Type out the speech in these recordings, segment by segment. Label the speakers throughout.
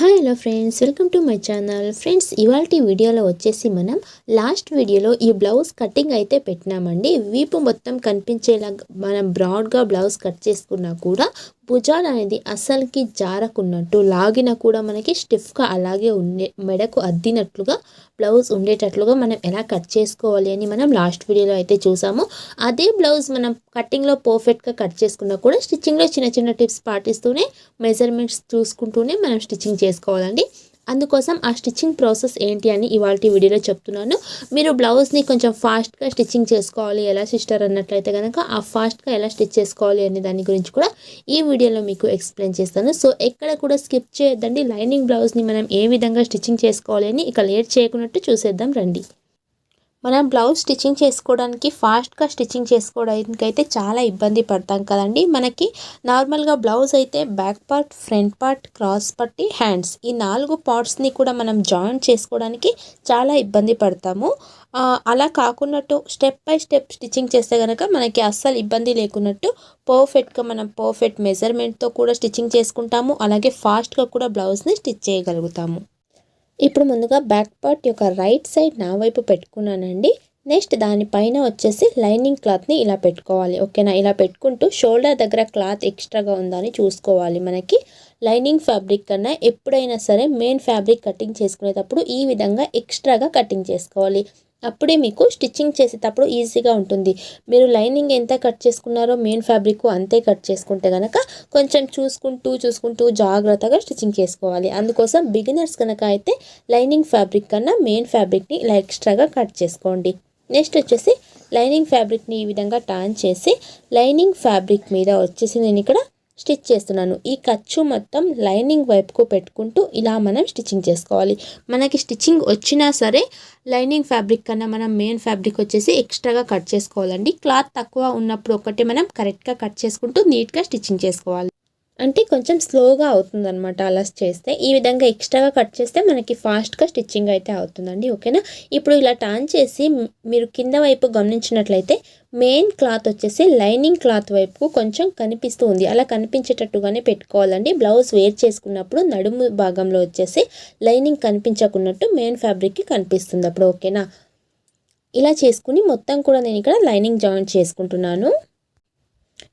Speaker 1: Hi hello friends welcome to my channel friends ఇవాళ వీడియోలో వచ్చేసి మనం లాస్ట్ వీడియోలో ఈ బ్లౌజ్ కటింగ్ అయితే పెట్టినామండి. వీపు మొత్తం కనిపించేలా మనం బ్రాడ్గా బ్లౌజ్ కట్ చేసుకున్నా కూడా భుజాలు అనేది అసలుకి జారకున్నట్టు లాగిన కూడా మనకి స్టిఫ్గా అలాగే ఉండే మెడకు అద్దినట్లుగా బ్లౌజ్ ఉండేటట్లుగా మనం ఎలా కట్ చేసుకోవాలి అని మనం లాస్ట్ వీడియోలో అయితే చూసాము. అదే బ్లౌజ్ మనం కటింగ్లో పర్ఫెక్ట్గా కట్ చేసుకున్నా కూడా స్టిచ్చింగ్లో చిన్న చిన్న టిప్స్ పాటిస్తూనే మెజర్మెంట్స్ చూసుకుంటూనే మనం స్టిచ్చింగ్ చేసుకోవాలండి. అందుకోసం ఆ స్టిచ్చింగ్ ప్రాసెస్ ఏంటి అని ఇవాళ వీడియోలో చెప్తున్నాను. మీరు బ్లౌజ్ని కొంచెం ఫాస్ట్గా స్టిచ్చింగ్ చేసుకోవాలి. ఎలా సిస్టర్ అన్నట్లయితే కనుక ఆ ఫాస్ట్గా ఎలా స్టిచ్ చేసుకోవాలి అనే దాని గురించి కూడా ఈ వీడియోలో మీకు ఎక్స్ప్లెయిన్ చేస్తాను. సో ఎక్కడ కూడా స్కిప్ చేయొద్దండి. లైనింగ్ బ్లౌజ్ని మనం ఏ విధంగా స్టిచ్చింగ్ చేసుకోవాలి అని ఇక లేట్ చేయకున్నట్టు చూసేద్దాం. రండి. మనం బ్లౌజ్ స్టిచ్చింగ్ చేసుకోవడానికి ఫాస్ట్గా స్టిచ్చింగ్ చేసుకోవడానికి అయితే చాలా ఇబ్బంది పడతాం కదండి. మనకి నార్మల్గా బ్లౌజ్ అయితే back part front part cross పట్టి హ్యాండ్స్ ఈ నాలుగు పార్ట్స్ని కూడా మనం జాయిన్ చేసుకోవడానికి చాలా ఇబ్బంది పడతాము. అలా కాకున్నట్టు స్టెప్ బై స్టెప్ స్టిచ్చింగ్ చేస్తే కనుక మనకి అస్సలు ఇబ్బంది లేకున్నట్టు పర్ఫెక్ట్గా మనం పర్ఫెక్ట్ మెజర్మెంట్తో కూడా స్టిచ్చింగ్ చేసుకుంటాము. అలాగే ఫాస్ట్గా కూడా బ్లౌజ్ని స్టిచ్ చేయగలుగుతాము. ఇప్పుడు ముందుగా బ్యాక్ పార్ట్ యొక్క రైట్ సైడ్ నా వైపు పెట్టుకున్నానండి. నెక్స్ట్ దానిపైన వచ్చేసి లైనింగ్ క్లాత్ని ఇలా పెట్టుకోవాలి. ఓకేనా ఇలా పెట్టుకుంటూ షోల్డర్ దగ్గర క్లాత్ ఎక్స్ట్రాగా ఉందని చూసుకోవాలి మనకి. లైనింగ్ ఫ్యాబ్రిక్ కన్నా ఎప్పుడైనా సరే మెయిన్ ఫ్యాబ్రిక్ కటింగ్ చేసుకునేటప్పుడు ఈ విధంగా ఎక్స్ట్రాగా కటింగ్ చేసుకోవాలి. అప్పుడే మీకు స్టిచ్చింగ్ చేసేటప్పుడు ఈజీగా ఉంటుంది. మీరు లైనింగ్ ఎంత కట్ చేసుకున్నారో మెయిన్ ఫ్యాబ్రిక్ అంతే కట్ చేసుకుంటే కనుక కొంచెం చూసుకుంటూ చూసుకుంటూ జాగ్రత్తగా స్టిచ్చింగ్ చేసుకోవాలి. అందుకోసం బిగినర్స్ కనుక అయితే లైనింగ్ ఫ్యాబ్రిక్ కన్నా మెయిన్ ఫ్యాబ్రిక్ని ఇలా ఎక్స్ట్రాగా కట్ చేసుకోండి. నెక్స్ట్ వచ్చేసి లైనింగ్ ఫ్యాబ్రిక్ని ఈ విధంగా టర్న్ చేసి లైనింగ్ ఫ్యాబ్రిక్ మీద వచ్చేసి నేను ఇక్కడ స్టిచ్ చేస్తున్నాను. ఈ ఖర్చు మొత్తం లైనింగ్ వైపుకు పెట్టుకుంటూ ఇలా మనం స్టిచ్చింగ్ చేసుకోవాలి. మనకి స్టిచ్చింగ్ వచ్చినా సరే లైనింగ్ ఫ్యాబ్రిక్ కన్నా మనం మెయిన్ ఫ్యాబ్రిక్ వచ్చేసి ఎక్స్ట్రాగా కట్ చేసుకోవాలండి. క్లాత్ తక్కువ ఉన్నప్పుడు ఒకటి మనం కరెక్ట్గా కట్ చేసుకుంటూ నీట్గా స్టిచ్చింగ్ చేసుకోవాలి. అంటే కొంచెం స్లోగా అవుతుందన్నమాట అలా చేస్తే. ఈ విధంగా ఎక్స్ట్రాగా కట్ చేస్తే మనకి ఫాస్ట్గా స్టిచ్చింగ్ అయితే అవుతుందండి ఓకేనా? ఇప్పుడు ఇలా టర్న్ చేసి మీరు కింద వైపు గమనించినట్లయితే మెయిన్ క్లాత్ వచ్చేసి లైనింగ్ క్లాత్ వైపు కొంచెం కనిపిస్తూ ఉంది. అలా కనిపించేటట్టుగానే పెట్టుకోవాలండి. బ్లౌజ్ వేర్ చేసుకున్నప్పుడు నడుము భాగంలో వచ్చేసి లైనింగ్ కనిపించకున్నట్టు మెయిన్ ఫ్యాబ్రిక్కి కనిపిస్తుంది అప్పుడు ఓకేనా? ఇలా చేసుకుని మొత్తం కూడా నేను ఇక్కడ లైనింగ్ జాయింట్ చేసుకుంటున్నాను.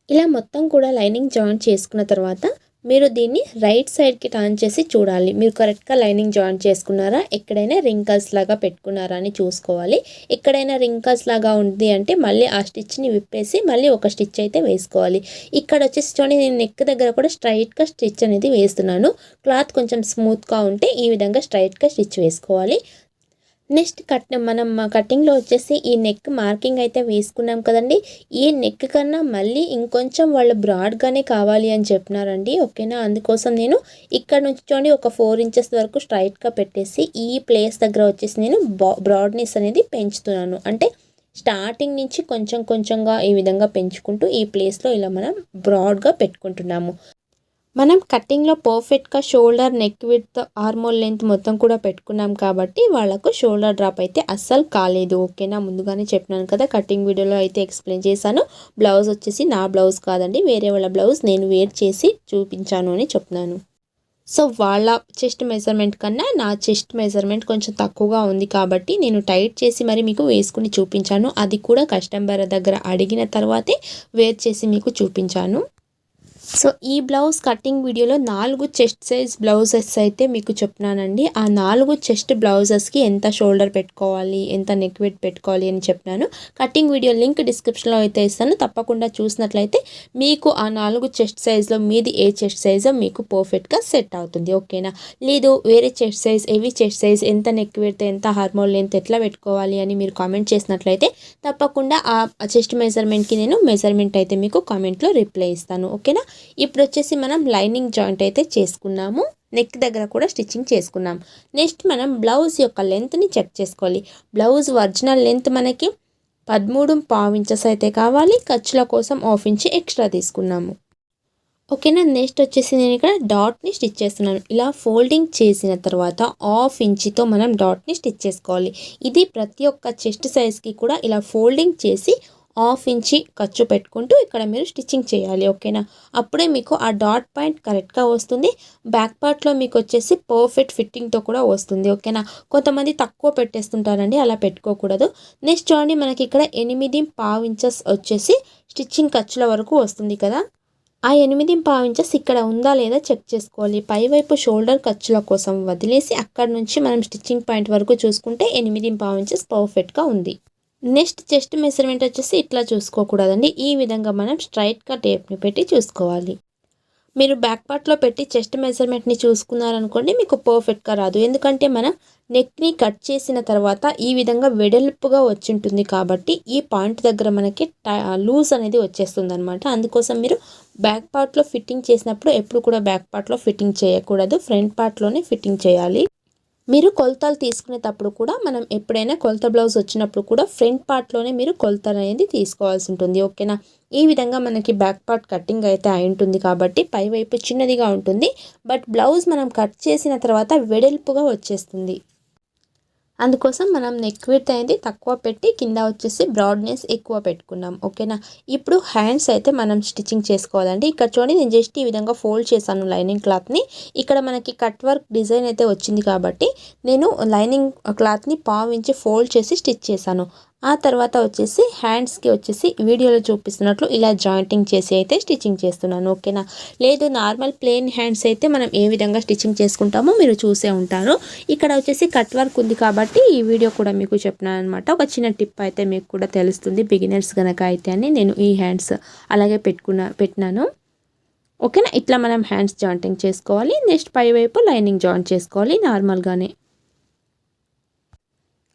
Speaker 1: ఇలా మొత్తం కూడా లైనింగ్ జాయింట్ చేసుకున్న తర్వాత మీరు దీన్ని రైట్ సైడ్కి టర్న్ చేసి చూడాలి. మీరు కరెక్ట్గా లైనింగ్ జాయింట్ చేసుకున్నారా? ఎక్కడైనా రింకల్స్ లాగా పెట్టుకున్నారా అని చూసుకోవాలి. ఎక్కడైనా రింకల్స్ లాగా ఉంది అంటే మళ్ళీ ఆ స్టిచ్ని విప్పేసి మళ్ళీ ఒక స్టిచ్ అయితే వేసుకోవాలి. ఇక్కడ వచ్చేసి చూడండి నేను నెక్ దగ్గర కూడా స్ట్రైట్గా స్టిచ్ అనేది వేస్తున్నాను. క్లాత్ కొంచెం స్మూత్గా ఉంటే ఈ విధంగా స్ట్రైట్గా స్టిచ్ వేసుకోవాలి. నెక్స్ట్ కట్ మనం కటింగ్లో వచ్చేసి ఈ నెక్ మార్కింగ్ అయితే వేసుకున్నాం కదండి. ఈ నెక్ కన్నా మళ్ళీ ఇంకొంచెం వాళ్ళు బ్రాడ్గానే కావాలి అని చెప్పినారండి. ఓకేనా? అందుకోసం నేను ఇక్కడ నుంచి చూడండి ఒక ఫోర్ ఇంచెస్ వరకు స్ట్రైట్గా పెట్టేసి ఈ ప్లేస్ దగ్గర వచ్చేసి నేను బ్రాడ్నెస్ అనేది పెంచుతున్నాను. అంటే స్టార్టింగ్ నుంచి కొంచెం కొంచెంగా ఈ విధంగా పెంచుకుంటూ ఈ ప్లేస్లో ఇలా మనం బ్రాడ్గా పెట్టుకుంటున్నాము. మనం కటింగ్లో పర్ఫెక్ట్గా shoulder neck with armhole length మొత్తం కూడా పెట్టుకున్నాం కాబట్టి వాళ్ళకు షోల్డర్ డ్రాప్ అయితే అస్సలు కాలేదు. ఓకేనా? ముందుగానే చెప్పినాను కదా కటింగ్ వీడియోలో అయితే ఎక్స్ప్లెయిన్ చేశాను. బ్లౌజ్ వచ్చేసి నా బ్లౌజ్ కాదండి వేరే వాళ్ళ బ్లౌజ్ నేను వేర్ చేసి చూపించాను అని చెప్తున్నాను సో వాళ్ళ చెస్ట్ మెజర్మెంట్ కన్నా నా చెస్ట్ మెజర్మెంట్ కొంచెం తక్కువగా ఉంది కాబట్టి నేను టైట్ చేసి మరి మీకు వేసుకుని చూపించాను. అది కూడా కస్టమర్ దగ్గర అడిగిన తర్వాతే వేర్ చేసి మీకు చూపించాను. సో ఈ బ్లౌజ్ కటింగ్ వీడియోలో నాలుగు చెస్ట్ సైజ్ బ్లౌజెస్ అయితే మీకు చెప్పినానండి ఆ నాలుగు చెస్ట్ బ్లౌజెస్కి ఎంత షోల్డర్ పెట్టుకోవాలి ఎంత నెక్ వెట్ పెట్టుకోవాలి అని చెప్పినాను కటింగ్ వీడియో లింక్ డిస్క్రిప్షన్లో అయితే ఇస్తాను. తప్పకుండా చూసినట్లయితే మీకు ఆ నాలుగు చెస్ట్ సైజ్లో మీది ఏ చెస్ట్ సైజో మీకు పర్ఫెక్ట్గా సెట్ అవుతుంది. ఓకేనా? లేదు వేరే చెస్ట్ సైజ్ ఏవి చెస్ట్ సైజ్ ఎంత నెక్ పెడితే ఎంత హార్మోన్ లెంత్ ఎట్లా పెట్టుకోవాలి అని మీరు కామెంట్ చేసినట్లయితే తప్పకుండా ఆ చెస్ట్ మెజర్మెంట్కి నేను మెజర్మెంట్ అయితే మీకు కామెంట్లో రిప్లై ఇస్తాను. ఓకేనా? ఇప్పుడు వచ్చేసి మనం లైనింగ్ జాయింట్ అయితే చేసుకున్నాము. నెక్ దగ్గర కూడా స్టిచ్చింగ్ చేసుకున్నాం. నెక్స్ట్ మనం బ్లౌజ్ యొక్క లెంత్ని చెక్ చేసుకోవాలి. బ్లౌజ్ ఒరిజినల్ లెంత్ మనకి పదమూడు పావు ఇంచెస్ అయితే కావాలి. ఖర్చుల కోసం హాఫ్ ఇంచ్ ఎక్స్ట్రా తీసుకున్నాము. ఓకేనా? నెక్స్ట్ వచ్చేసి నేను ఇక్కడ డాట్ని స్టిచ్ చేస్తున్నాను. ఇలా ఫోల్డింగ్ చేసిన తర్వాత హాఫ్ ఇంచ్తో మనం డాట్ని స్టిచ్ చేసుకోవాలి. ఇది ప్రతి ఒక్క చెస్ట్ సైజ్కి కూడా ఇలా ఫోల్డింగ్ చేసి హాఫ్ ఇంచి ఖర్చు పెట్టుకుంటూ ఇక్కడ మీరు స్టిచ్చింగ్ చేయాలి ఓకేనా? అప్పుడే మీకు ఆ డాట్ పాయింట్ కరెక్ట్గా వస్తుంది. బ్యాక్ పార్ట్లో మీకు వచ్చేసి పర్ఫెక్ట్ ఫిట్టింగ్తో కూడా వస్తుంది ఓకేనా? కొంతమంది తక్కువ పెట్టేస్తుంటారండి అలా పెట్టుకోకూడదు. నెక్స్ట్ చూడండి మనకి ఇక్కడ ఎనిమిది పావు ఇంచెస్ వచ్చేసి స్టిచ్చింగ్ ఖర్చుల వరకు వస్తుంది కదా? ఆ ఎనిమిది పావు ఇంచెస్ ఇక్కడ ఉందా లేదా చెక్ చేసుకోవాలి. పైవైపు షోల్డర్ ఖర్చుల కోసం వదిలేసి అక్కడ నుంచి మనం స్టిచ్చింగ్ పాయింట్ వరకు చూసుకుంటే ఎనిమిది పావు ఇంచెస్ పర్ఫెక్ట్గా ఉంది. నెక్స్ట్ చెస్ట్ మెజర్మెంట్ వచ్చేసి ఇట్లా చూసుకోకూడదండి. ఈ విధంగా మనం స్ట్రైట్గా టేప్ని పెట్టి చూసుకోవాలి. మీరు బ్యాక్ పార్ట్లో పెట్టి చెస్ట్ మెజర్మెంట్ని చూసుకున్నారనుకోండి మీకు పర్ఫెక్ట్గా రాదు. ఎందుకంటే మనం నెక్ని కట్ చేసిన తర్వాత ఈ విధంగా వెడల్పుగా వచ్చి ఉంటుంది కాబట్టి ఈ పాయింట్ దగ్గర మనకి లూజ్ అనేది వచ్చేస్తుంది అనమాట అందుకోసం మీరు బ్యాక్ పార్ట్లో ఫిట్టింగ్ చేసినప్పుడు ఎప్పుడు కూడా బ్యాక్ పార్ట్లో ఫిట్టింగ్ చేయకూడదు. ఫ్రంట్ పార్ట్లోనే ఫిట్టింగ్ చేయాలి. మీరు కొలతలు తీసుకునేటప్పుడు కూడా మనం ఎప్పుడైనా కొలత బ్లౌజ్ వచ్చినప్పుడు కూడా ఫ్రంట్ పార్ట్లోనే మీరు కొలత అనేది తీసుకోవాల్సి ఉంటుంది ఓకేనా? ఈ విధంగా మనకి బ్యాక్ పార్ట్ కటింగ్ అయితే అయి ఉంటుంది కాబట్టి పైవైపు చిన్నదిగా ఉంటుంది బట్ బ్లౌజ్ మనం కట్ చేసిన తర్వాత వెడల్పుగా వచ్చేస్తుంది. అందుకోసం మనం నెక్ విత్ అనేది తక్కువ పెట్టి కింద వచ్చేసి బ్రాడ్నెస్ ఎక్కువ పెట్టుకున్నాం ఓకేనా ఇప్పుడు హ్యాండ్స్ అయితే మనం స్టిచ్చింగ్ చేసుకోవాలండి. ఇక్కడ చూడండి నేను జస్ట్ ఈ విధంగా ఫోల్డ్ చేశాను లైనింగ్ క్లాత్ని ఇక్కడ మనకి కట్ వర్క్ డిజైన్ అయితే వచ్చింది కాబట్టి నేను లైనింగ్ క్లాత్ని పావించి ఫోల్డ్ చేసి స్టిచ్ చేశాను. ఆ తర్వాత వచ్చేసి హ్యాండ్స్కి వచ్చేసి వీడియోలో చూపిస్తున్నట్లు ఇలా జాయింటింగ్ చేసి అయితే స్టిచ్చింగ్ చేస్తున్నాను ఓకేనా? లేదు నార్మల్ ప్లెయిన్ హ్యాండ్స్ అయితే మనం ఏ విధంగా స్టిచ్చింగ్ చేసుకుంటామో మీరు చూసే ఉంటారు. ఇక్కడ వచ్చేసి కట్ వర్క్ ఉంది కాబట్టి ఈ వీడియో కూడా మీకు చెప్పినాను అనమాట ఒక చిన్న టిప్ అయితే మీకు కూడా తెలుస్తుంది బిగినర్స్ కనుక అయితే అని నేను ఈ హ్యాండ్స్ అలాగే పెట్టుకున్న పెట్టినాను. ఓకేనా? ఇట్లా మనం హ్యాండ్స్ జాయింటింగ్ చేసుకోవాలి నెక్స్ట్ పై వైపు లైనింగ్ జాయింట్ చేసుకోవాలి నార్మల్గానే.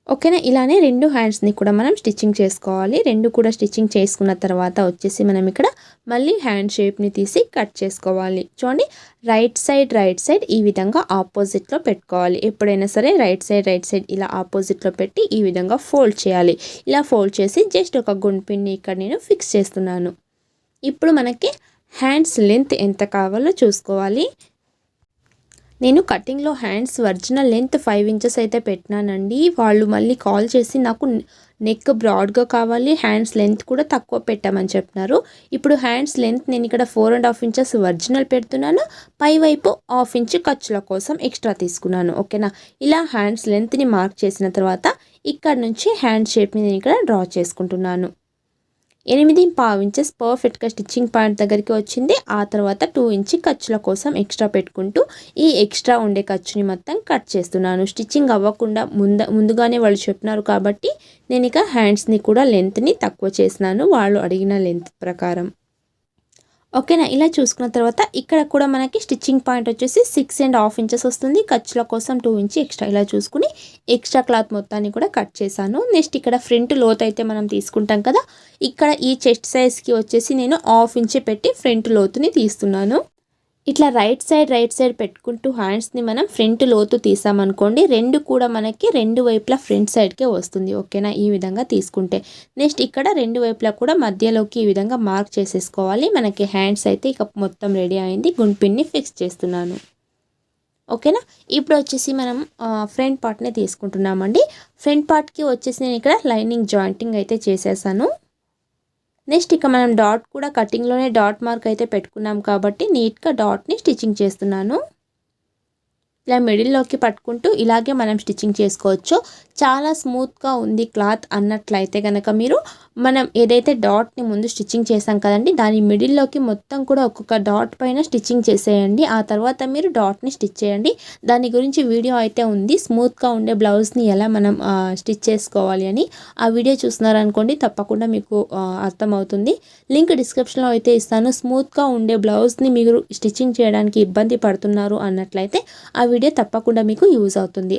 Speaker 1: ఓకేనా? ఇలానే రెండు హ్యాండ్స్ని కూడా మనం స్టిచ్చింగ్ చేసుకోవాలి. రెండు కూడా స్టిచ్చింగ్ చేసుకున్న తర్వాత వచ్చేసి మనం ఇక్కడ మళ్ళీ హ్యాండ్ షేప్ని తీసి కట్ చేసుకోవాలి. చూడండి రైట్ సైడ్ రైట్ సైడ్ ఈ విధంగా ఆపోజిట్లో పెట్టుకోవాలి. ఎప్పుడైనా సరే రైట్ సైడ్ రైట్ సైడ్ ఇలా ఆపోజిట్లో పెట్టి ఈ విధంగా ఫోల్డ్ చేయాలి. ఇలా ఫోల్డ్ చేసి జస్ట్ ఒక గుండ్పిన్ని ఇక్కడ నేను ఫిక్స్ చేస్తున్నాను. ఇప్పుడు మనకి హ్యాండ్స్ లెంత్ ఎంత కావాలో చూసుకోవాలి. నేను కటింగ్లో hands original length five inches అయితే పెట్టినానండి. వాళ్ళు మళ్ళీ కాల్ చేసి నాకు నెక్ బ్రాడ్గా కావాలి హ్యాండ్స్ లెంత్ కూడా తక్కువ పెట్టామని చెప్పినారు. ఇప్పుడు హ్యాండ్స్ లెంత్ నేను ఇక్కడ four and half inches original పెడుతున్నాను. పై వైపు హాఫ్ ఇంచ్ ఖర్చుల కోసం ఎక్స్ట్రా తీసుకున్నాను. ఓకేనా ఇలా హ్యాండ్స్ లెంత్ని మార్క్ చేసిన తర్వాత ఇక్కడ నుంచి హ్యాండ్ షేప్ని నేను ఇక్కడ డ్రా చేసుకుంటున్నాను. ఎనిమిది పావు ఇంచెస్ పర్ఫెక్ట్గా స్టిచ్చింగ్ పాయింట్ దగ్గరికి వచ్చింది. ఆ తర్వాత టూ ఇంచి ఖర్చుల కోసం ఎక్స్ట్రా పెట్టుకుంటూ ఈ ఎక్స్ట్రా ఉండే ఖర్చుని మొత్తం కట్ చేస్తున్నాను. స్టిచ్చింగ్ అవ్వకుండా ముంద ముందుగానే వాళ్ళు చెప్పినారు కాబట్టి నేను ఇక హ్యాండ్స్ని కూడా లెంత్ని తక్కువ చేసినాను. వాళ్ళు అడిగిన లెంత్ ప్రకారం. ఓకేనా? ఇలా చూసుకున్న తర్వాత ఇక్కడ కూడా మనకి స్టిచ్చింగ్ పాయింట్ వచ్చేసి సిక్స్ అండ్ హాఫ్ ఇంచెస్ వస్తుంది. ఖర్చుల కోసం టూ ఇంచ్ ఎక్స్ట్రా. ఇలా చూసుకుని ఎక్స్ట్రా క్లాత్ మొత్తాన్ని కూడా కట్ చేశాను. నెక్స్ట్ ఇక్కడ ఫ్రంట్ లోత్ అయితే మనం తీసుకుంటాం కదా. ఇక్కడ ఈ చెస్ట్ సైజ్కి వచ్చేసి నేను హాఫ్ ఇంచ్ పెట్టి ఫ్రంట్ లోతుని తీస్తున్నాను. ఇట్లా రైట్ సైడ్ రైట్ సైడ్ పెట్టుకుంటూ హ్యాండ్స్ని మనం ఫ్రంట్ లోతు తీసామనుకోండి రెండు కూడా మనకి రెండు వైపులా ఫ్రంట్ సైడ్కే వస్తుంది. ఓకేనా ఈ విధంగా తీసుకుంటే. నెక్స్ట్ ఇక్కడ రెండు వైపులా కూడా మధ్యలోకి ఈ విధంగా మార్క్ చేసేసుకోవాలి. మనకి హ్యాండ్స్ అయితే ఇక మొత్తం రెడీ అయింది. గుండ్పిన్ని ఫిక్స్ చేస్తున్నాను. ఓకేనా ఇప్పుడు వచ్చేసి మనం ఫ్రంట్ పార్ట్నే తీసుకుంటున్నామండి. ఫ్రంట్ పార్ట్కి వచ్చేసి నేను ఇక్కడ లైనింగ్ జాయింటింగ్ అయితే చేసేసాను. నెక్స్ట్ ఇక మనం డాట్ కూడా కటింగ్లోనే డాట్ మార్క్ అయితే పెట్టుకున్నాం కాబట్టి నీట్గా డాట్ని స్టిచ్చింగ్ చేస్తున్నాను. ఇలా మిడిల్లోకి పట్టుకుంటూ ఇలాగే మనం స్టిచ్చింగ్ చేసుకోవచ్చు. చాలా స్మూత్గా ఉంది క్లాత్ అన్నట్లయితే కనుక మీరు మనం ఏదైతే డాట్ని ముందు స్టిచ్చింగ్ చేసాం కదండి దాని మిడిల్లోకి మొత్తం కూడా ఒక్కొక్క డాట్ పైన స్టిచ్చింగ్ చేసేయండి. ఆ తర్వాత మీరు డాట్ని స్టిచ్ చేయండి. దాని గురించి వీడియో అయితే ఉంది. స్మూత్గా ఉండే బ్లౌజ్ని ఎలా మనం స్టిచ్ చేసుకోవాలి అని. ఆ వీడియో చూస్తున్నారనుకోండి తప్పకుండా మీకు అర్థమవుతుంది. లింక్ డిస్క్రిప్షన్లో అయితే ఇస్తాను. స్మూత్గా ఉండే బ్లౌజ్ని మీరు స్టిచ్చింగ్ చేయడానికి ఇబ్బంది పడుతున్నారు అన్నట్లయితే ఆ వీడియో తప్పకుండా మీకు యూజ్ అవుతుంది.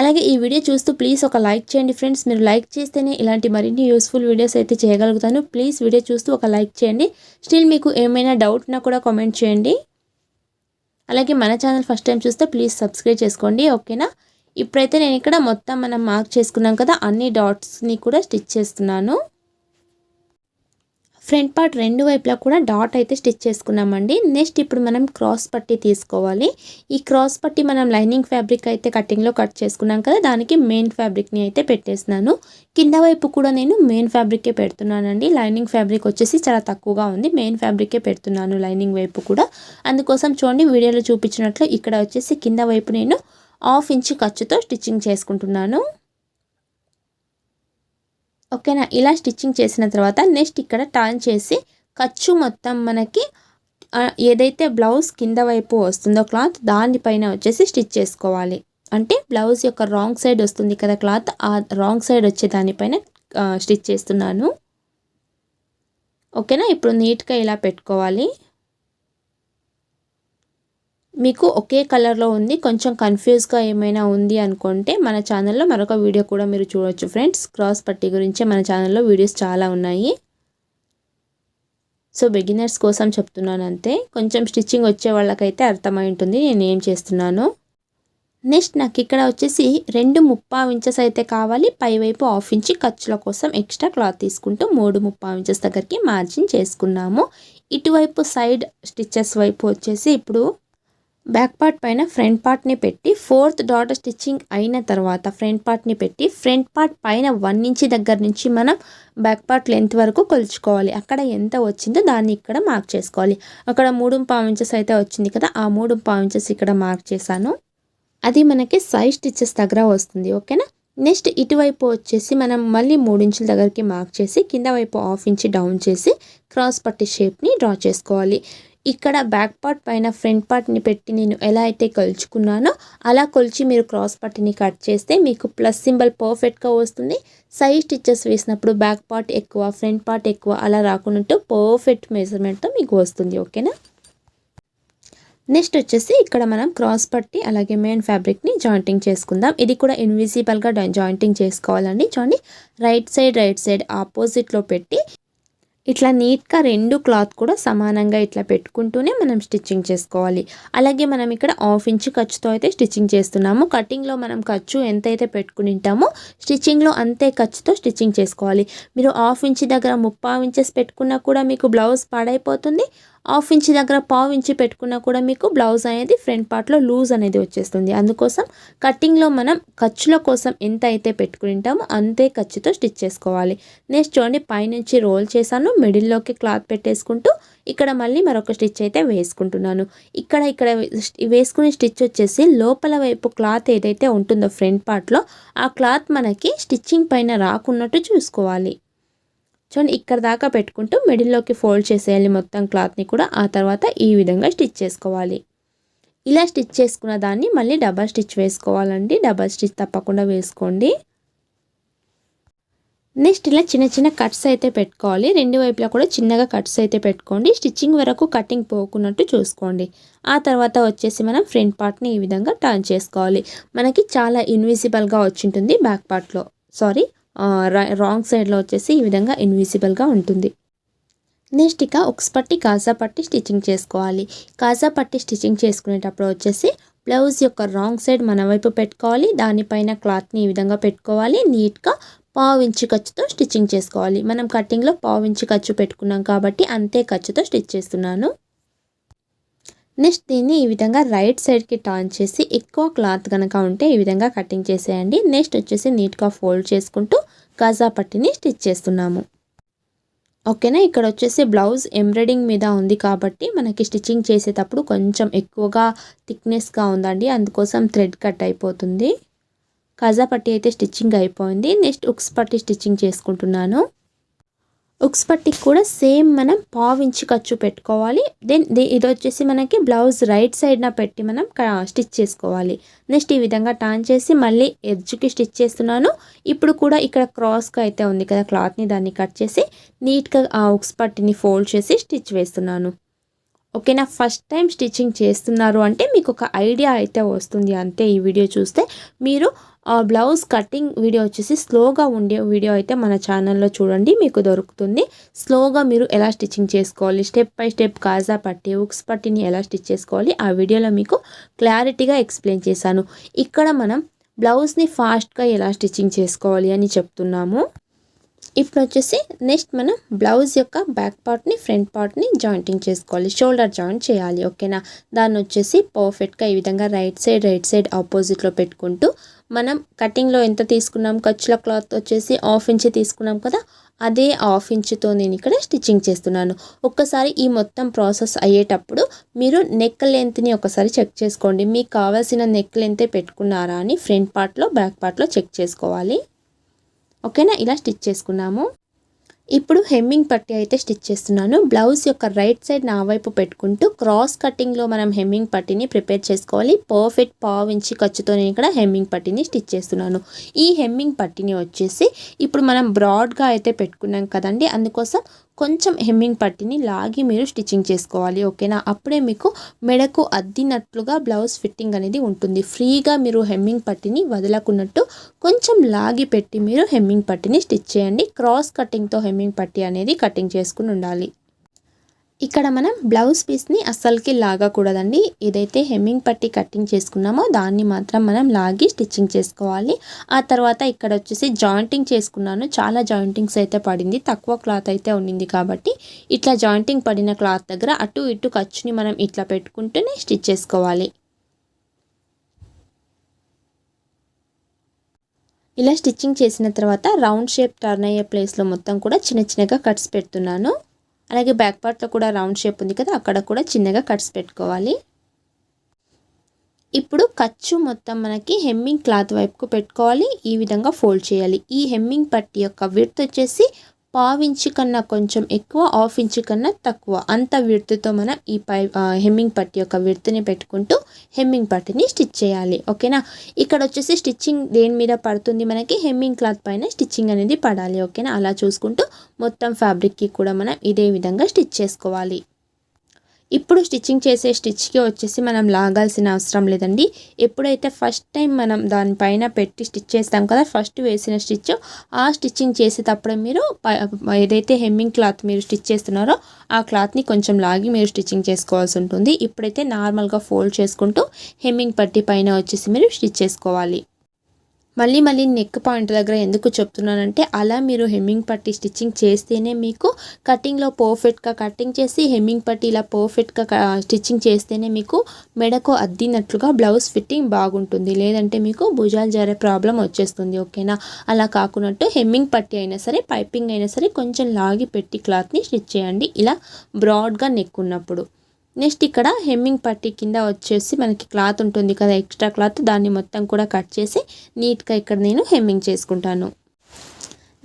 Speaker 1: అలాగే ఈ వీడియో చూస్తూ ప్లీజ్ ఒక లైక్ చేయండి ఫ్రెండ్స్ మీరు లైక్ చేస్తేనే ఇలాంటి మరిన్ని యూస్ఫుల్ వీడియోస్ అయితే చేయగలుగుతాను. ప్లీజ్ వీడియో చూస్తూ ఒక లైక్ చేయండి. స్టిల్ మీకు ఏమైనా డౌట్ ఉన్నా కూడా కామెంట్ చేయండి. అలాగే మన ఛానల్ ఫస్ట్ టైం చూస్తే ప్లీజ్ సబ్స్క్రైబ్ చేసుకోండి. ఓకేనా ఇప్పుడైతే నేను ఇక్కడ మొత్తం మనం మార్క్ చేసుకున్నాం కదా అన్ని డాట్స్ని కూడా స్టిచ్ చేస్తున్నాను. ఫ్రంట్ పార్ట్ రెండు వైపులా కూడా డాట్ అయితే స్టిచ్ చేసుకున్నామండి. నెక్స్ట్ ఇప్పుడు మనం క్రాస్ పట్టి తీసుకోవాలి. ఈ క్రాస్ పట్టి మనం లైనింగ్ ఫ్యాబ్రిక్ అయితే కటింగ్లో కట్ చేసుకున్నాం కదా దానికి మెయిన్ ఫ్యాబ్రిక్ని అయితే పెట్టేసినాను కింద వైపు కూడా నేను మెయిన్ ఫ్యాబ్రికే పెడుతున్నానండి. లైనింగ్ ఫ్యాబ్రిక్ వచ్చేసి చాలా తక్కువగా ఉంది. మెయిన్ ఫ్యాబ్రికే పెడుతున్నాను లైనింగ్ వైపు కూడా. అందుకోసం చూడండి వీడియోలో చూపించినట్లు ఇక్కడ వచ్చేసి కింద వైపు నేను హాఫ్ ఇంచ్ ఖర్చుతో స్టిచ్చింగ్ చేసుకుంటున్నాను. ఓకేనా? ఇలా స్టిచ్చింగ్ చేసిన తర్వాత నెక్స్ట్ ఇక్కడ టర్న్ చేసి ఖర్చు మొత్తం మనకి ఏదైతే బ్లౌజ్ కింద వైపు వస్తుందో క్లాత్ దానిపైన వచ్చేసి స్టిచ్ చేసుకోవాలి. అంటే బ్లౌజ్ యొక్క రాంగ్ సైడ్ వస్తుంది కదా క్లాత్ ఆ రాంగ్ సైడ్ వచ్చే దానిపైన స్టిచ్ చేస్తున్నాను. ఓకేనా? ఇప్పుడు నీట్గా ఇలా పెట్టుకోవాలి. మీకు ఒకే కలర్లో ఉంది కొంచెం కన్ఫ్యూజ్గా ఏమైనా ఉంది అనుకుంటే మన ఛానల్లో మరొక వీడియో కూడా మీరు చూడవచ్చు ఫ్రెండ్స్. క్రాస్ పట్టి గురించి మన ఛానల్లో వీడియోస్ చాలా ఉన్నాయి. సో బిగినర్స్ కోసం చెప్తున్నాను అంతే. కొంచెం స్టిచ్చింగ్ వచ్చే వాళ్ళకైతే అర్థమై ఉంటుంది నేను ఏం చేస్తున్నాను. నెక్స్ట్ నాకు ఇక్కడ వచ్చేసి రెండు ముప్పా ఇంచెస్ అయితే కావాలి. పైవైపు హాఫ్ ఇంచి ఖర్చుల కోసం ఎక్స్ట్రా క్లాత్ తీసుకుంటూ మూడు ముప్పా ఇంచెస్ దగ్గరికి మార్జిన్ చేసుకున్నాము. ఇటువైపు సైడ్ స్టిచ్చెస్ వైపు వచ్చేసి ఇప్పుడు బ్యాక్ పార్ట్ పైన ఫ్రంట్ పార్ట్ని పెట్టి ఫోర్త్ డాట్ స్టిచ్చింగ్ అయిన తర్వాత ఫ్రంట్ పార్ట్ని పెట్టి ఫ్రంట్ పార్ట్ పైన వన్ ఇంచ్ దగ్గర నుంచి మనం బ్యాక్ పార్ట్ లెంత్ వరకు కొలుచుకోవాలి. అక్కడ ఎంత వచ్చిందో దాన్ని ఇక్కడ మార్క్ చేసుకోవాలి. అక్కడ మూడు పావు ఇంచెస్ అయితే వచ్చింది కదా ఆ మూడు పావు ఇంచెస్ ఇక్కడ మార్క్ చేశాను. అది మనకి సైజ్ స్టిచ్చెస్ దగ్గర వస్తుంది ఓకేనా? నెక్స్ట్ ఇటువైపు వచ్చేసి మనం మళ్ళీ ఇంచుల దగ్గరికి మార్క్ చేసి కింద వైపు హాఫ్ ఇంచ్ డౌన్ చేసి క్రాస్ పట్టి షేప్ని డ్రా చేసుకోవాలి. ఇక్కడ బ్యాక్ పార్ట్ పైన ఫ్రంట్ పార్ట్ని పెట్టి నేను ఎలా అయితే కొలుచుకున్నానో అలా కొలిచి మీరు క్రాస్ పార్ట్ని కట్ చేస్తే మీకు ప్లస్ సింబల్ పర్ఫెక్ట్గా వస్తుంది. సైజ్ స్టిచ్చెస్ వేసినప్పుడు బ్యాక్ పార్ట్ ఎక్కువ ఫ్రంట్ పార్ట్ ఎక్కువ అలా రాకున్నట్టు పర్ఫెక్ట్ మెజర్మెంట్తో మీకు వస్తుంది ఓకేనా నెక్స్ట్ వచ్చేసి ఇక్కడ మనం క్రాస్ పట్టి అలాగే మెయిన్ ఫ్యాబ్రిక్ని జాయింటింగ్ చేసుకుందాం. ఇది కూడా ఇన్విజిబుల్గా జాయింటింగ్ చేసుకోవాలండి. చూడండి రైట్ సైడ్ రైట్ సైడ్ ఆపోజిట్లో పెట్టి ఇట్లా నీట్గా రెండు క్లాత్ కూడా సమానంగా ఇట్లా పెట్టుకుంటూనే మనం స్టిచ్చింగ్ చేసుకోవాలి. అలాగే మనం ఇక్కడ హాఫ్ ఇంచ్ ఖర్చుతో అయితే స్టిచ్చింగ్ చేస్తున్నాము. కటింగ్లో మనం ఖర్చు ఎంతైతే పెట్టుకుని ఉంటామో స్టిచ్చింగ్లో అంతే ఖర్చుతో స్టిచ్చింగ్ చేసుకోవాలి. మీరు హాఫ్ ఇంచ్ దగ్గర ముప్పావు ఇంచెస్ పెట్టుకున్నా కూడా మీకు బ్లౌజ్ పాడైపోతుంది. హాఫ్ ఇంచ్ దగ్గర పావు ఇంచ్ పెట్టుకున్నా కూడా మీకు బ్లౌజ్ అనేది ఫ్రంట్ పార్ట్లో లూజ్ అనేది వచ్చేస్తుంది. అందుకోసం కటింగ్లో మనం ఖర్చుల కోసం ఎంత అయితే పెట్టుకుంటామో అంతే ఖర్చుతో స్టిచ్ చేసుకోవాలి. నెక్స్ట్ చూడండి పైనుంచి రోల్ చేశాను. మిడిల్లోకి క్లాత్ పెట్టేసుకుంటూ ఇక్కడ మళ్ళీ మరొక స్టిచ్ అయితే వేసుకుంటున్నాను. ఇక్కడ ఇక్కడ వేసుకునే స్టిచ్ వచ్చేసి లోపల వైపు క్లాత్ ఏదైతే ఉంటుందో ఫ్రంట్ పార్ట్లో ఆ క్లాత్ మనకి స్టిచ్చింగ్ పైన రాకున్నట్టు చూసుకోవాలి. చూడండి ఇక్కడ దాకా పెట్టుకుంటూ మిడిల్లోకి ఫోల్డ్ చేసేయాలి మొత్తం క్లాత్ని కూడా. ఆ తర్వాత ఈ విధంగా స్టిచ్ చేసుకోవాలి. ఇలా స్టిచ్ చేసుకున్న దాన్ని మళ్ళీ డబల్ స్టిచ్ వేసుకోవాలండి. డబల్ స్టిచ్ తప్పకుండా వేసుకోండి. నెక్స్ట్ ఇలా చిన్న చిన్న కట్స్ అయితే పెట్టుకోవాలి. రెండు వైపులా కూడా చిన్నగా కట్స్ అయితే పెట్టుకోండి. స్టిచ్చింగ్ వరకు కటింగ్ పోకున్నట్టు చూసుకోండి. ఆ తర్వాత వచ్చేసి మనం ఫ్రంట్ పార్ట్ని ఈ విధంగా టర్న్ చేసుకోవాలి. మనకి చాలా ఇన్విజిబుల్గా వచ్చింటుంది బ్యాక్ పార్ట్లో. సారీ. రాంగ్ సైడ్లో వచ్చేసి ఈ విధంగా ఇన్విజిబుల్గా ఉంటుంది. నెక్స్ట్ ఇక ఒక పట్టి కాజా పట్టి స్టిచ్చింగ్ చేసుకోవాలి. కాజా పట్టి స్టిచ్చింగ్ చేసుకునేటప్పుడు వచ్చేసి బ్లౌజ్ యొక్క రాంగ్ సైడ్ మన వైపు పెట్టుకోవాలి. దానిపైన క్లాత్ని ఈ విధంగా పెట్టుకోవాలి. నీట్గా పావు ఇంచు ఖర్చుతో స్టిచ్చింగ్ చేసుకోవాలి. మనం కటింగ్లో పావు ఇంచు ఖర్చు పెట్టుకున్నాం కాబట్టి అంతే ఖర్చుతో స్టిచ్ చేస్తున్నాను. నెక్స్ట్ దీన్ని ఈ విధంగా రైట్ సైడ్కి టర్న్ చేసి ఎక్కువ క్లాత్ కనుక ఉంటే ఈ విధంగా కటింగ్ చేసేయండి. నెక్స్ట్ వచ్చేసి నీట్గా ఫోల్డ్ చేసుకుంటూ గజా పట్టిని స్టిచ్ చేస్తున్నాము. ఓకేనా? ఇక్కడ వచ్చేసి బ్లౌజ్ ఎంబ్రాయిడింగ్ మీద ఉంది కాబట్టి మనకి స్టిచ్చింగ్ చేసేటప్పుడు కొంచెం ఎక్కువగా థిక్నెస్గా ఉందండి. అందుకోసం థ్రెడ్ కట్ అయిపోతుంది. కజా పట్టి అయితే స్టిచ్చింగ్ అయిపోయింది. నెక్స్ట్ ఉక్స్ పట్టి స్టిచ్చింగ్ చేసుకుంటున్నాను. ఉక్స్ పట్టికి కూడా సేమ్ మనం పావించి ఖర్చు పెట్టుకోవాలి. దెన్ ఇది వచ్చేసి మనకి బ్లౌజ్ రైట్ సైడ్న పెట్టి మనం స్టిచ్ చేసుకోవాలి. నెక్స్ట్ ఈ విధంగా టర్న్ చేసి మళ్ళీ ఎడ్జ్కి స్టిచ్ చేస్తున్నాను. ఇప్పుడు కూడా ఇక్కడ క్రాస్గా అయితే ఉంది కదా క్లాత్ని దాన్ని కట్ చేసి నీట్గా ఆ ఉక్స్ పట్టిని ఫోల్డ్ చేసి స్టిచ్ వేస్తున్నాను. ఓకేనా? ఫస్ట్ టైం స్టిచ్చింగ్ చేస్తున్నారు అంటే మీకు ఒక ఐడియా అయితే వస్తుంది. అంతే ఈ వీడియో చూస్తే మీరు బ్లౌజ్ కటింగ్ వీడియో వచ్చేసి స్లోగా ఉండే వీడియో అయితే మన ఛానల్లో చూడండి మీకు దొరుకుతుంది. స్లోగా మీరు ఎలా స్టిచ్చింగ్ చేసుకోవాలి స్టెప్ బై స్టెప్ కాజా పట్టి ఉక్స్ పట్టిని ఎలా స్టిచ్ చేసుకోవాలి ఆ వీడియోలో మీకు క్లారిటీగా ఎక్స్ప్లెయిన్ చేశాను. ఇక్కడ మనం బ్లౌజ్ని ఫాస్ట్గా ఎలా స్టిచ్చింగ్ చేసుకోవాలి అని చెప్తున్నాము. ఇప్పుడు వచ్చేసి నెక్స్ట్ మనం బ్లౌజ్ యొక్క బ్యాక్ పార్ట్ని ఫ్రంట్ పార్ట్ని జాయింటింగ్ చేసుకోవాలి షోల్డర్ జాయింట్ చేయాలి ఓకేనా? దాన్ని వచ్చేసి పర్ఫెక్ట్గా ఈ విధంగా రైట్ సైడ్ రైట్ సైడ్ ఆపోజిట్లో పెట్టుకుంటూ మనం కటింగ్లో ఎంత తీసుకున్నాం ఖర్చుల క్లాత్ వచ్చేసి హాఫ్ ఇంచ్ తీసుకున్నాం కదా అదే హాఫ్ ఇంచ్తో నేను ఇక్కడ స్టిచ్చింగ్ చేస్తున్నాను. ఒక్కసారి ఈ మొత్తం ప్రాసెస్ అయ్యేటప్పుడు మీరు నెక్ లెంత్ని ఒకసారి చెక్ చేసుకోండి. మీకు కావాల్సిన నెక్ లెంతే పెట్టుకున్నారా అని ఫ్రంట్ పార్ట్లో బ్యాక్ పార్ట్లో చెక్ చేసుకోవాలి. ఓకేనా? ఇలా స్టిచ్ చేసుకున్నాము. ఇప్పుడు హెమ్మింగ్ పట్టి అయితే స్టిచ్ చేస్తున్నాను. బ్లౌజ్ యొక్క రైట్ సైడ్ నా వైపు పెట్టుకుంటూ క్రాస్ కటింగ్లో మనం హెమ్మింగ్ పట్టిని ప్రిపేర్ చేసుకోవాలి. పర్ఫెక్ట్ పావు ఇంచి ఖర్చుతో నేను ఇక్కడ హెమ్మింగ్ పట్టిని స్టిచ్ చేస్తున్నాను. ఈ హెమ్మింగ్ పట్టిని వచ్చేసి ఇప్పుడు మనం బ్రాడ్గా అయితే పెట్టుకున్నాం కదండి. అందుకోసం కొంచెం హెమ్మింగ్ పట్టిని లాగి మీరు స్టిచ్చింగ్ చేసుకోవాలి ఓకేనా? అప్పుడే మీకు మెడకు అద్దినట్లుగా బ్లౌజ్ ఫిట్టింగ్ అనేది ఉంటుంది. ఫ్రీగా మీరు హెమ్మింగ్ పట్టిని వదలకున్నట్టు కొంచెం లాగి పెట్టి మీరు హెమ్మింగ్ పట్టిని స్టిచ్ చేయండి. క్రాస్ కటింగ్తో హెమ్మింగ్ పట్టి అనేది కటింగ్ చేసుకుని ఉండాలి. ఇక్కడ మనం బ్లౌజ్ పీస్ని అస్సలకి లాగకూడదండి. ఏదైతే హెమ్మింగ్ పట్టి కటింగ్ చేసుకున్నామో దాన్ని మాత్రం మనం లాగి స్టిచ్చింగ్ చేసుకోవాలి. ఆ తర్వాత ఇక్కడ వచ్చేసి జాయింటింగ్ చేసుకున్నాను. చాలా జాయింటింగ్స్ అయితే పడింది. తక్కువ క్లాత్ అయితే ఉండింది కాబట్టి ఇట్లా జాయింటింగ్ పడిన క్లాత్ దగ్గర అటు ఇటు ఖర్చుని మనం ఇట్లా పెట్టుకుంటూనే స్టిచ్ చేసుకోవాలి. ఇలా స్టిచ్చింగ్ చేసిన తర్వాత రౌండ్ షేప్ టర్న్ అయ్యే ప్లేస్లో మొత్తం కూడా చిన్న చిన్నగా కట్స్ పెడుతున్నాను. అలాగే బ్యాక్ పార్ట్లో కూడా రౌండ్ షేప్ ఉంది కదా అక్కడ కూడా చిన్నగా కట్స్ పెట్టుకోవాలి. ఇప్పుడు ఖర్చు మొత్తం మనకి హెమ్మింగ్ క్లాత్ వైపుకు పెట్టుకోవాలి ఈ విధంగా ఫోల్డ్ చేయాలి. ఈ హెమ్మింగ్ పట్టి యొక్క విడ్త్ వచ్చేసి పావించి కన్నా కొంచెం ఎక్కువ హాఫ్ ఇంచ్ కన్నా తక్కువ. అంత విడుతుతో మనం ఈ పై హెమ్మింగ్ పట్టి యొక్క విడుతుని పెట్టుకుంటూ హెమ్మింగ్ పట్టిని స్టిచ్ చేయాలి. ఓకేనా? ఇక్కడ వచ్చేసి స్టిచ్చింగ్ దేని మీద పడుతుంది మనకి? హెమ్మింగ్ క్లాత్ పైన స్టిచ్చింగ్ అనేది పడాలి. ఓకేనా? అలా చూసుకుంటూ మొత్తం ఫ్యాబ్రిక్కి కూడా మనం ఇదే విధంగా స్టిచ్ చేసుకోవాలి. ఇప్పుడు స్టిచ్చింగ్ చేసే స్టిచ్కి వచ్చేసి మనం లాగాల్సిన అవసరం లేదండి. ఎప్పుడైతే ఫస్ట్ టైం మనం దానిపైన పెట్టి స్టిచ్ చేస్తాం కదా ఫస్ట్ వేసిన స్టిచ్ ఆ స్టిచ్చింగ్ చేసేటప్పుడే మీరు ఏదైతే హెమ్మింగ్ క్లాత్ మీరు స్టిచ్ చేస్తున్నారో ఆ క్లాత్ని కొంచెం లాగి మీరు స్టిచ్చింగ్ చేసుకోవాల్సి ఉంటుంది. ఇప్పుడైతే నార్మల్గా ఫోల్డ్ చేసుకుంటూ హెమ్మింగ్ పట్టి పైన వచ్చేసి మీరు స్టిచ్ చేసుకోవాలి. మళ్ళీ మళ్ళీ నెక్ పాయింట్ దగ్గర ఎందుకు చెప్తున్నానంటే అలా మీరు హెమ్మింగ్ పట్టి స్టిచ్చింగ్ చేస్తేనే మీకు కటింగ్లో పర్ఫెక్ట్గా కటింగ్ చేసి హెమ్మింగ్ పట్టి ఇలా పర్ఫెక్ట్గా స్టిచ్చింగ్ చేస్తేనే మీకు మెడకు అద్దినట్లుగా బ్లౌజ్ ఫిట్టింగ్ బాగుంటుంది. లేదంటే మీకు భుజాలు జారే ప్రాబ్లం వచ్చేస్తుంది ఓకేనా అలా కాకున్నట్టు హెమ్మింగ్ పట్టి అయినా సరే పైపింగ్ అయినా సరే కొంచెం లాగి పెట్టి క్లాత్ని స్టిచ్ చేయండి. ఇలా బ్రాడ్గా నెక్ ఉన్నప్పుడు. నెక్స్ట్ ఇక్కడ హెమ్మింగ్ పట్టి కింద వచ్చేసి మనకి క్లాత్ ఉంటుంది కదా ఎక్స్ట్రా క్లాత్. దాన్ని మొత్తం కూడా కట్ చేసి నీట్గా ఇక్కడ నేను హెమ్మింగ్ చేసుకుంటాను.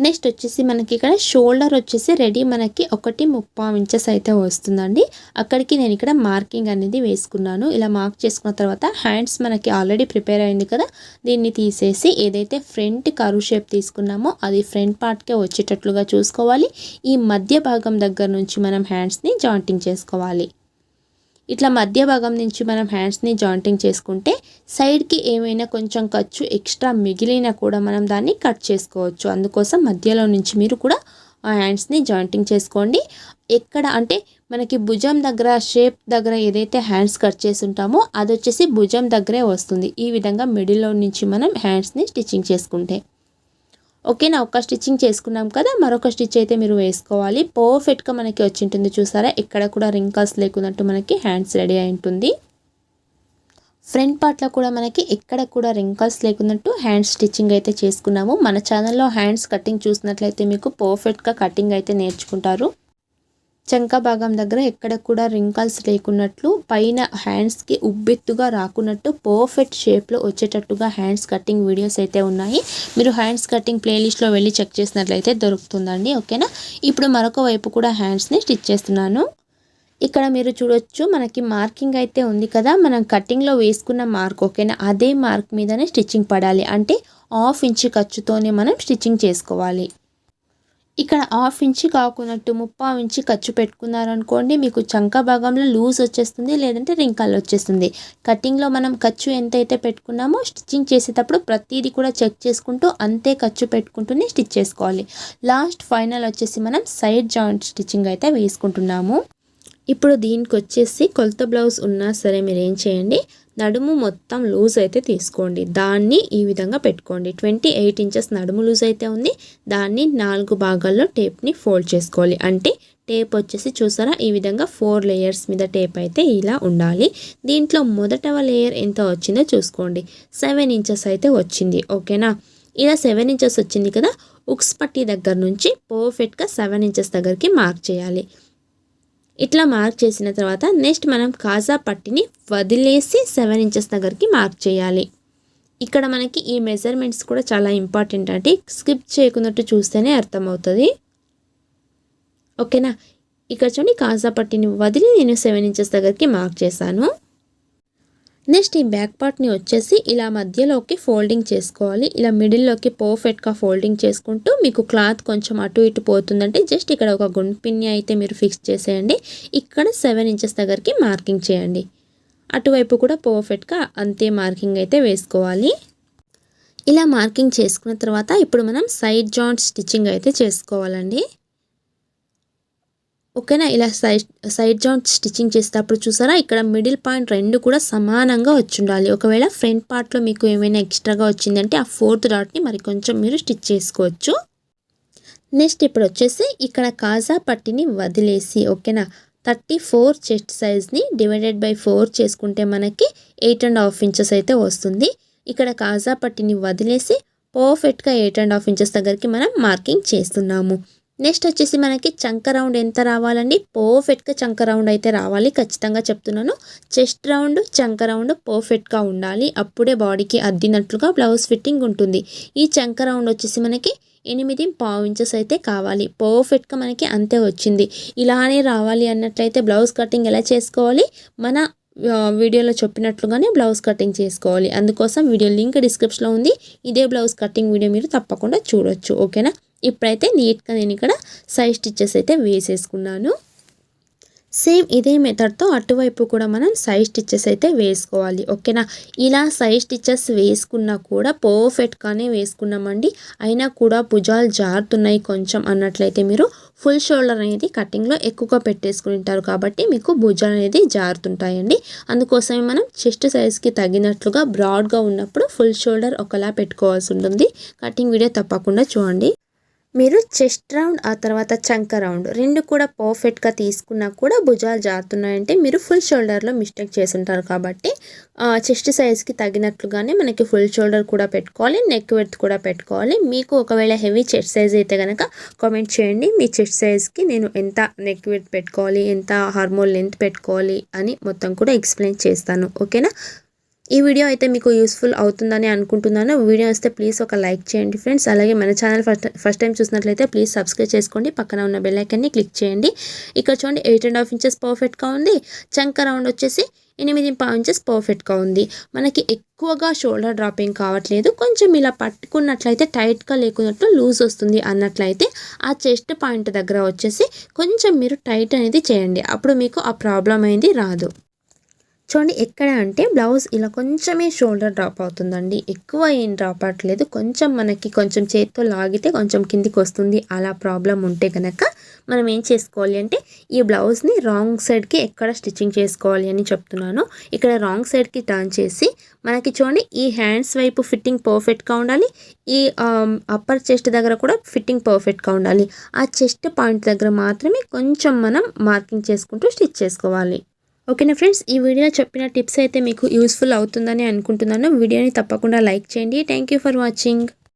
Speaker 1: నెక్స్ట్ వచ్చేసి మనకి ఇక్కడ షోల్డర్ వచ్చేసి రెడీ. మనకి ఒకటి ముప్పై ఇంచెస్ అయితే వస్తుందండి. అక్కడికి నేను ఇక్కడ మార్కింగ్ అనేది వేసుకున్నాను. ఇలా మార్క్ చేసుకున్న తర్వాత హ్యాండ్స్ మనకి ఆల్రెడీ ప్రిపేర్ అయింది కదా దీన్ని తీసేసి ఏదైతే ఫ్రంట్ కరువు షేప్ తీసుకున్నామో అది ఫ్రంట్ పార్ట్కే వచ్చేటట్లుగా చూసుకోవాలి. ఈ మధ్య భాగం దగ్గర నుంచి మనం హ్యాండ్స్ని జాయింటింగ్ చేసుకోవాలి. ఇట్లా మధ్య భాగం నుంచి మనం హ్యాండ్స్ని జాయింటింగ్ చేసుకుంటే సైడ్కి ఏమైనా కొంచెం ఖర్చు ఎక్స్ట్రా మిగిలినా కూడా మనం దాన్ని కట్ చేసుకోవచ్చు. అందుకోసం మధ్యలో నుంచి మీరు కూడా ఆ హ్యాండ్స్ని జాయింటింగ్ చేసుకోండి. ఎక్కడ అంటే మనకి భుజం దగ్గర షేప్ దగ్గర ఏదైతే హ్యాండ్స్ కట్ చేసి ఉంటామో అది వచ్చేసి భుజం దగ్గరే వస్తుంది. ఈ విధంగా మిడిల్లో నుంచి మనం హ్యాండ్స్ని స్టిచ్చింగ్ చేసుకుంటే. ఓకేనా ఒక స్టిచ్చింగ్ చేసుకున్నాం కదా మరొక స్టిచ్ అయితే మీరు వేసుకోవాలి. పర్ఫెక్ట్గా మనకి వచ్చి ఉంటుంది చూసారా? ఎక్కడ కూడా రింకల్స్ లేకున్నట్టు మనకి హ్యాండ్స్ రెడీ అయి ఉంటుంది. ఫ్రంట్ పార్ట్లో కూడా మనకి ఎక్కడ కూడా రింకల్స్ లేకున్నట్టు హ్యాండ్స్ స్టిచ్చింగ్ అయితే చేసుకున్నాము. మన ఛానల్లో హ్యాండ్స్ కటింగ్ చూసినట్లయితే మీకు పర్ఫెక్ట్గా కటింగ్ అయితే నేర్చుకుంటారు. చంక భాగం దగ్గర ఎక్కడ కూడా రింకల్స్ లేకున్నట్లు పైన హ్యాండ్స్కి ఉబ్బెత్తుగా రాకున్నట్టు పర్ఫెక్ట్ షేప్లో వచ్చేటట్టుగా హ్యాండ్స్ కటింగ్ వీడియోస్ అయితే ఉన్నాయి. మీరు హ్యాండ్స్ కటింగ్ ప్లేలిస్ట్లో వెళ్ళి చెక్ చేసినట్లయితే దొరుకుతుందండి ఓకేనా ఇప్పుడు మరొక వైపు కూడా హ్యాండ్స్ని స్టిచ్ చేస్తున్నాను. ఇక్కడ మీరు చూడొచ్చు మనకి మార్కింగ్ అయితే ఉంది కదా మనం కటింగ్లో వేసుకున్న మార్క్ ఓకేనా అదే మార్క్ మీదనే స్టిచ్చింగ్ పడాలి అంటే హాఫ్ ఇంచ్ ఖర్చుతోనే మనం స్టిచ్చింగ్ చేసుకోవాలి. ఇక్కడ హాఫ్ ఇంచి కాకున్నట్టు ముప్పా ఇంచి ఖర్చు పెట్టుకున్నారనుకోండి మీకు చంక భాగంలో లూజ్ వచ్చేస్తుంది లేదంటే రింకాలు వచ్చేస్తుంది. కటింగ్లో మనం ఖర్చు ఎంతైతే పెట్టుకున్నామో స్టిచ్చింగ్ చేసేటప్పుడు ప్రతిదీ కూడా చెక్ చేసుకుంటూ అంతే ఖర్చు పెట్టుకుంటూనే స్టిచ్ చేసుకోవాలి. లాస్ట్ ఫైనల్ వచ్చేసి మనం సైడ్ జాయింట్ స్టిచ్చింగ్ అయితే వేసుకుంటున్నాము. ఇప్పుడు దీనికి వచ్చేసి కొలత బ్లౌజ్ ఉన్నా సరే మీరు ఏం చేయండి నడుము మొత్తం లూజ్ అయితే తీసుకోండి. దాన్ని ఈ విధంగా పెట్టుకోండి. ట్వంటీ ఎయిట్ ఇంచెస్ నడుము లూజ్ అయితే ఉంది. దాన్ని నాలుగు భాగాల్లో టేప్ని ఫోల్డ్ చేసుకోవాలి. అంటే టేప్ వచ్చేసి చూసారా? ఈ విధంగా ఫోర్ లేయర్స్ మీద టేప్ అయితే ఇలా ఉండాలి. దీంట్లో మొదటవ లేయర్ ఎంత వచ్చిందో చూసుకోండి. సెవెన్ ఇంచెస్ అయితే వచ్చింది. ఓకేనా? ఇలా సెవెన్ ఇంచెస్ వచ్చింది కదా? ఉక్స్ పట్టి దగ్గర నుంచి పర్ఫెక్ట్గా సెవెన్ ఇంచెస్ దగ్గరికి మార్క్ చేయాలి. ఇట్లా మార్క్ చేసిన తర్వాత నెక్స్ట్ మనం కాజా పట్టిని వదిలేసి సెవెన్ ఇంచెస్ దగ్గరికి మార్క్ చేయాలి. ఇక్కడ మనకి ఈ మెజర్మెంట్స్ కూడా చాలా ఇంపార్టెంట్ అంటే స్కిప్ చేయకున్నట్టు చూస్తేనే అర్థమవుతుంది. ఓకేనా? ఇక్కడ చూడండి కాజా పట్టిని వదిలి నేను సెవెన్ ఇంచెస్ దగ్గరికి మార్క్ చేశాను. నెక్స్ట్ ఈ బ్యాక్ పార్ట్ని వచ్చేసి ఇలా మధ్యలోకి ఫోల్డింగ్ చేసుకోవాలి. ఇలా మిడిల్లోకి పర్ఫెక్ట్గా ఫోల్డింగ్ చేసుకుంటూ మీకు క్లాత్ కొంచెం అటు ఇటు పోతుందంటే జస్ట్ ఇక్కడ ఒక గుండ్పిన్ని అయితే మీరు ఫిక్స్ చేసేయండి. ఇక్కడ సెవెన్ ఇంచెస్ దగ్గరికి మార్కింగ్ చేయండి. అటువైపు కూడా పర్ఫెక్ట్గా అంతే మార్కింగ్ అయితే వేసుకోవాలి. ఇలా మార్కింగ్ చేసుకున్న తర్వాత ఇప్పుడు మనం సైడ్ జాయింట్ స్టిచ్చింగ్ అయితే చేసుకోవాలండి. ఓకేనా? ఇలా సైడ్ సైడ్ జాయింట్ స్టిచ్చింగ్ చేసేటప్పుడు చూసారా? ఇక్కడ మిడిల్ పాయింట్ రెండు కూడా సమానంగా వచ్చి ఉండాలి ఒకవేళ ఫ్రంట్ పార్ట్లో మీకు ఏమైనా ఎక్స్ట్రాగా వచ్చిందంటే ఆ ఫోర్త్ డాట్ని మరి కొంచెం మీరు స్టిచ్ చేసుకోవచ్చు. నెక్స్ట్ ఇప్పుడు వచ్చేసి ఇక్కడ కాజా పట్టిని వదిలేసి ఓకేనా? థర్టీ ఫోర్ చెస్ట్ సైజ్ని డివైడెడ్ బై ఫోర్ చేసుకుంటే మనకి ఎయిట్ అండ్ హాఫ్ ఇంచెస్ అయితే వస్తుంది. ఇక్కడ కాజా పట్టిని వదిలేసి పర్ఫెక్ట్గా ఎయిట్ అండ్ హాఫ్ ఇంచెస్ దగ్గరికి మనం మార్కింగ్ చేస్తున్నాము. నెక్స్ట్ వచ్చేసి మనకి చంక రౌండ్ ఎంత రావాలండి? పర్ఫెక్ట్గా చంక రౌండ్ అయితే రావాలి. ఖచ్చితంగా చెప్తున్నాను. చెస్ట్ రౌండ్ చంక రౌండ్ పర్ఫెక్ట్గా ఉండాలి. అప్పుడే బాడీకి అద్దినట్లుగా బ్లౌజ్ ఫిట్టింగ్ ఉంటుంది. ఈ చంక రౌండ్ వచ్చేసి మనకి ఎనిమిది పావు ఇంచెస్ అయితే కావాలి. పర్ఫెక్ట్గా మనకి అంతే వచ్చింది. ఇలానే రావాలి అన్నట్లయితే బ్లౌజ్ కటింగ్ ఎలా చేసుకోవాలి? మన వీడియోలో చెప్పినట్లుగానే బ్లౌజ్ కటింగ్ చేసుకోవాలి. అందుకోసం వీడియో లింక్ డిస్క్రిప్షన్లో ఉంది. ఇదే బ్లౌజ్ కటింగ్ వీడియో మీరు తప్పకుండా చూడొచ్చు. ఓకేనా? ఇప్పుడైతే నీట్గా నేను ఇక్కడ సైడ్ స్టిచ్చెస్ అయితే వేసేసుకున్నాను. సేమ్ ఇదే మెథడ్తో అటువైపు కూడా మనం సైడ్ స్టిచ్చెస్ అయితే వేసుకోవాలి ఓకేనా? ఇలా సైడ్ స్టిచ్చెస్ వేసుకున్నా కూడా పర్ఫెక్ట్గానే వేసుకున్నామండి. అయినా కూడా భుజాలు జారుతున్నాయి కొంచెం అన్నట్లయితే మీరు. ఫుల్ షోల్డర్ అనేది కటింగ్లో ఎక్కువగా పెట్టేసుకుంటారు కాబట్టి మీకు భుజాలు అనేది జారుతుంటాయండి. అందుకోసమే మనం చెస్ట్ సైజ్కి తగినట్లుగా బ్రాడ్గా ఉన్నప్పుడు ఫుల్ షోల్డర్ ఒకలా పెట్టుకోవాల్సి ఉంటుంది. కటింగ్ వీడియో తప్పకుండా చూడండి. మీరు చెస్ట్ రౌండ్ ఆ తర్వాత చంక రౌండ్ రెండు కూడా పర్ఫెక్ట్గా తీసుకున్నా కూడా భుజాలు జారుతున్నాయంటే మీరు ఫుల్ షోల్డర్లో మిస్టేక్ చేసుంటారు కాబట్టి చెస్ట్ సైజ్కి తగినట్లుగానే మనకి ఫుల్ షోల్డర్ కూడా పెట్టుకోవాలి నెక్ వెర్త్ కూడా పెట్టుకోవాలి. మీకు ఒకవేళ హెవీ చెస్ట్ సైజ్ అయితే కనుక కామెంట్ చేయండి. మీ చెస్ట్ సైజ్కి నేను ఎంత నెక్ వెర్త్ పెట్టుకోవాలి ఎంత హార్మోన్ లెంత్ పెట్టుకోవాలి అని మొత్తం కూడా ఎక్స్ప్లెయిన్ చేస్తాను. ఓకేనా ఈ వీడియో అయితే మీకు యూస్ఫుల్ అవుతుందని అనుకుంటున్నాను. వీడియో వస్తే ప్లీజ్ ఒక లైక్ చేయండి ఫ్రెండ్స్ అలాగే మన ఛానల్ ఫస్ట్ ఫస్ట్ టైం చూసినట్లయితే ప్లీజ్ సబ్స్క్రైబ్ చేసుకోండి. పక్కన ఉన్న బెల్లైకన్ని క్లిక్ చేయండి. ఇక్కడ చూడండి ఎయిట్ అండ్ హాఫ్ ఇంచెస్ పర్ఫెక్ట్గా ఉంది. చంక రౌండ్ వచ్చేసి ఎనిమిది పావు ఇంచెస్ పర్ఫెక్ట్గా ఉంది. మనకి ఎక్కువగా షోల్డర్ డ్రాపింగ్ కావట్లేదు. కొంచెం ఇలా పట్టుకున్నట్లయితే టైట్గా లేకున్నట్టు లూజ్ వస్తుంది అన్నట్లయితే ఆ చెస్ట్ పాయింట్ దగ్గర వచ్చేసి కొంచెం మీరు టైట్ అనేది చేయండి. అప్పుడు మీకు ఆ ప్రాబ్లం అనేది రాదు. చూడండి ఎక్కడ అంటే బ్లౌజ్ ఇలా కొంచెమే షోల్డర్ డ్రాప్ అవుతుందండి. ఎక్కువ ఏం డ్రాప్ అవ్వట్లేదు. కొంచెం మనకి కొంచెం చేతితో లాగితే కొంచెం కిందికి వస్తుంది. అలా ప్రాబ్లం ఉంటే కనుక మనం ఏం చేసుకోవాలి అంటే ఈ బ్లౌజ్ని రాంగ్ సైడ్కి ఎక్కడ స్టిచ్చింగ్ చేసుకోవాలి అని చెప్తున్నాను. ఇక్కడ రాంగ్ సైడ్కి టర్న్ చేసి మనకి చూడండి ఈ హ్యాండ్స్ వైపు ఫిట్టింగ్ పర్ఫెక్ట్గా ఉండాలి. ఈ అప్పర్ చెస్ట్ దగ్గర కూడా ఫిట్టింగ్ పర్ఫెక్ట్గా ఉండాలి. ఆ చెస్ట్ పాయింట్ దగ్గర మాత్రమే కొంచెం మనం మార్కింగ్ చేసుకుంటూ స్టిచ్ చేసుకోవాలి. ఓకేనా ఫ్రెండ్స్? ఈ వీడియోలో చెప్పిన టిప్స్ అయితే మీకు యూస్ఫుల్ అవుతుందని అనుకుంటున్నాను. వీడియోని తప్పకుండా లైక్ చేయండి. Thank for watching